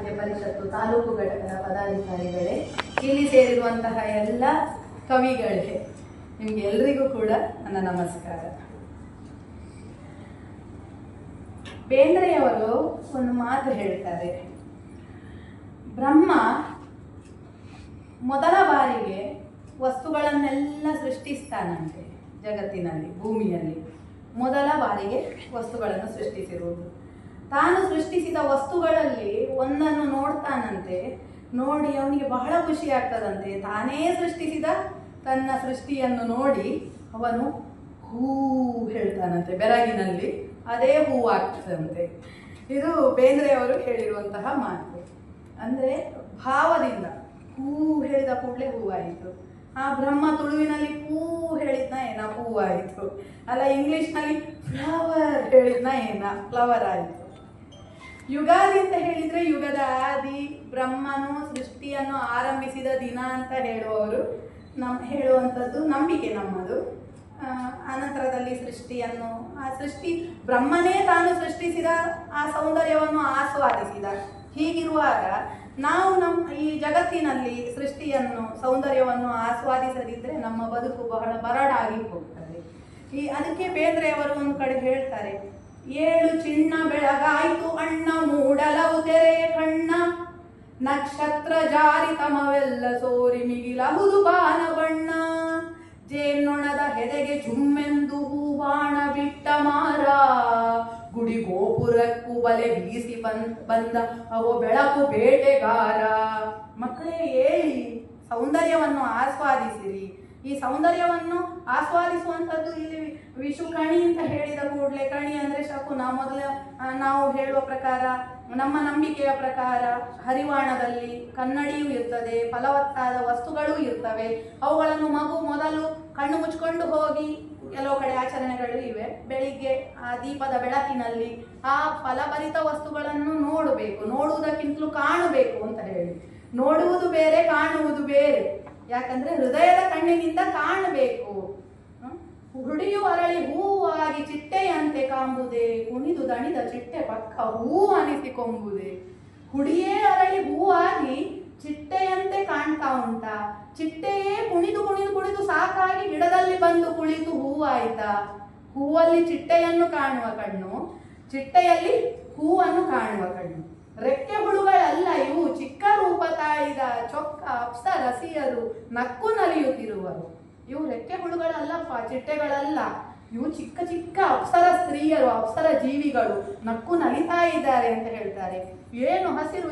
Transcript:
ಸಾಹಿತ್ಯ ಪರಿಷತ್ತು ತಾಲೂಕು ಘಟಕದ ಪದಾಧಿಕಾರಿಗಳೇ. ಇಲ್ಲಿ ಸೇರಿರುವಂತಹ ಎಲ್ಲ ಕವಿಗಳಿಗೆ ನಿಮ್ಗೆ ಎಲ್ರಿಗೂ ಕೂಡ ನನ್ನ ನಮಸ್ಕಾರ. ಬೇಂದ್ರೆಯವರು ಒಂದು ಮಾತು ಹೇಳ್ತಾರೆ. ಬ್ರಹ್ಮ ಮೊದಲ ಬಾರಿಗೆ ವಸ್ತುಗಳನ್ನೆಲ್ಲ ಸೃಷ್ಟಿಸ್ತಾನಂತೆ ಜಗತ್ತಿನಲ್ಲಿ, ಭೂಮಿಯಲ್ಲಿ. ಮೊದಲ ಬಾರಿಗೆ ವಸ್ತುಗಳನ್ನು ಸೃಷ್ಟಿಸಿರುವುದು. ತಾನು ಸೃಷ್ಟಿಸಿದ ವಸ್ತುಗಳಲ್ಲಿ ಒಂದನ್ನು ನೋಡ್ತಾನಂತೆ, ನೋಡಿ ಅವನಿಗೆ ಬಹಳ ಖುಷಿ ಆಗ್ತದಂತೆ. ತಾನೇ ಸೃಷ್ಟಿಸಿದ ತನ್ನ ಸೃಷ್ಟಿಯನ್ನು ನೋಡಿ ಅವನು ಹೂ ಹೇಳ್ತಾನಂತೆ, ಬೆರಗಿನಲ್ಲಿ ಅದೇ ಹೂ ಆಗ್ತದಂತೆ. ಇದು ಬೇಂದ್ರೆಯವರು ಹೇಳಿರುವಂತಹ ಮಾತು. ಅಂದರೆ ಭಾವದಿಂದ ಹೂ ಹೇಳಿದ ಕೂಡಲೇ ಹೂವಾಯಿತು ಆ ಬ್ರಹ್ಮ ತುಳುವಿನಲ್ಲಿ ಹೂ ಹೇಳಿದ್ನ ಏನ? ಹೂವಾಯಿತು ಅಲ್ಲ ಇಂಗ್ಲಿಷ್ನಲ್ಲಿ ಫ್ಲವರ್ ಹೇಳಿದ್ನ ಏನ? ಫ್ಲವರ್ ಆಯಿತು. ಯುಗಾದಿ ಅಂತ ಹೇಳಿದ್ರೆ ಯುಗದ ಆದಿ, ಬ್ರಹ್ಮನು, ಸೃಷ್ಟಿಯನ್ನು ಆರಂಭಿಸಿದ ದಿನ ಅಂತ ಹೇಳುವವರು. ನಮ್, ಹೇಳುವಂಥದ್ದು ನಂಬಿಕೆ ನಮ್ಮದು. ಅನಂತರದಲ್ಲಿ ಸೃಷ್ಟಿಯನ್ನು, ಆ ಸೃಷ್ಟಿ, ಬ್ರಹ್ಮನೇ ತಾನು ಸೃಷ್ಟಿಸಿದ, ಆ ಸೌಂದರ್ಯವನ್ನು ಆಸ್ವಾದಿಸಿದ. ಹೀಗಿರುವಾಗ ನಾವು ನಮ್ಮ ಈ ಜಗತ್ತಿನಲ್ಲಿ ಸೃಷ್ಟಿಯನ್ನು, ಸೌಂದರ್ಯವನ್ನು ಆಸ್ವಾದಿಸದಿದ್ದರೆ ನಮ್ಮ ಬದುಕು ಬಹಳ ಬರಡಾಗಿ ಹೋಗ್ತದೆ. ಈ, ಅದಕ್ಕೆ ಬೇಂದ್ರೆಯವರು ಒಂದು ಕಡೆ ಹೇಳ್ತಾರೆ ಏಳು ಚಿನ್ನ ಬೆಳಗಾಯ್ತು ಅಣ್ಣ, ಮೂಡಲವು ತೆರೆ ಕಣ್ಣ. ನಕ್ಷತ್ರ ಜಾರಿ ತಮವೆಲ್ಲ ಸೋರಿ ಮಿಗಿಲಹುದು ಬಾನ ಬಣ್ಣ. ಜೇನ್ನೊಣದ ಹೆದೆಗೆ ಜುಮ್ಮೆಂದು ಹೂವಾಣ ಬಿಟ್ಟ ಮಾರ. ಗುಡಿ ಗೋಪುರಕ್ಕೂ ಬಲೆ ಬೀಸಿ ಬಂದ್, ಬಂದ ಅವು ಬೆಳಕು ಬೇಟೆಗಾರ. ಮಕ್ಕಳೇ ಹೇಳಿ ಸೌಂದರ್ಯವನ್ನು ಆಸ್ವಾದಿಸಿರಿ ಈ ಸೌಂದರ್ಯವನ್ನು ಆಸ್ವಾದಿಸುವಂಥದ್ದು ಇಲ್ಲಿ ವಿಷು ಕಣಿ ಅಂತ ಹೇಳಿದ ಕೂಡಲೇ. ಕಣಿ ಅಂದ್ರೆ ಶಕುನ ಮೊದಲ ನಾವು ಹೇಳುವ ಪ್ರಕಾರ, ನಮ್ಮ ನಂಬಿಕೆಯ ಪ್ರಕಾರ ಹರಿವಾಣದಲ್ಲಿ ಕನ್ನಡಿಯೂ ಇರ್ತದೆ, ಫಲವತ್ತಾದ ವಸ್ತುಗಳೂ ಇರ್ತವೆ. ಅವುಗಳನ್ನು ಮಗು ಮೊದಲು ಕಣ್ಣು ಮುಚ್ಕೊಂಡು ಹೋಗಿ ಕೆಲವು ಕಡೆ ಆಚರಣೆಗಳು ಇವೆ. ಬೆಳಿಗ್ಗೆ ಆ ದೀಪದ ಬೆಳಕಿನಲ್ಲಿ ಆ ಫಲಭರಿತ ವಸ್ತುಗಳನ್ನು ನೋಡಬೇಕು. ನೋಡುವುದಕ್ಕಿಂತಲೂ ಕಾಣಬೇಕು ಅಂತ ಹೇಳಿ. ನೋಡುವುದು ಬೇರೆ, ಕಾಣುವುದು ಬೇರೆ. ಯಾಕಂದ್ರೆ ಹೃದಯದ ಕಣ್ಣಿನಿಂದ ಕಾಣಬೇಕು? ಹುಡಿಯು ಅರಳಿ ಹೂವಾಗಿ ಚಿಟ್ಟೆಯಂತೆ ಕಾಂಬುದೆ, ಕುಣಿದು ದಣಿದ ಚಿಟ್ಟೆ ಪಕ್ಕ ಹೂ ಅನಿಸಿಕೊಂಬುದೆ. ಹುಡಿಯೇ ಅರಳಿ ಹೂವಾಗಿ ಚಿಟ್ಟೆಯಂತೆ ಕಾಣ್ತಾ ಉಂಟ. ಚಿಟ್ಟೆಯೇ ಕುಣಿದು ಕುಣಿದು ಕುಣಿದು ಸಾಕಾಗಿ ಗಿಡದಲ್ಲಿ ಬಂದು ಕುಳಿತು ಹೂವಾಯ್ತಾ? ಹೂವಲ್ಲಿ ಚಿಟ್ಟೆಯನ್ನು ಕಾಣುವ ಕಣ್ಣು, ಚಿಟ್ಟೆಯಲ್ಲಿ ಹೂವನ್ನು ಕಾಣುವ ಕಣ್ಣು ರೆಕ್ಕೆ ಹುಳುಗಳಲ್ಲ ಇವು ಚಿಕ್ಕ ರೂಪ ತಾಳಿದ ಚೊಕ್ಕ ಅಪ್ಸರಸಿಯರು ನಕ್ಕು ನಲಿಯುತ್ತಿರುವರು. ಇವು ರೆಕ್ಕೆ ಹುಳುಗಳಲ್ಲಪ್ಪ ಚಿಟ್ಟೆಗಳಲ್ಲ. ಇವು ಚಿಕ್ಕ ಚಿಕ್ಕ ಅಪ್ಸರ ಸ್ತ್ರೀಯರು, ಅಪ್ಸರ ಜೀವಿಗಳು ನಕ್ಕು ನಲಿತಾ ಇದ್ದಾರೆ ಅಂತ ಹೇಳ್ತಾರೆ. ಏನು ಹಸಿರು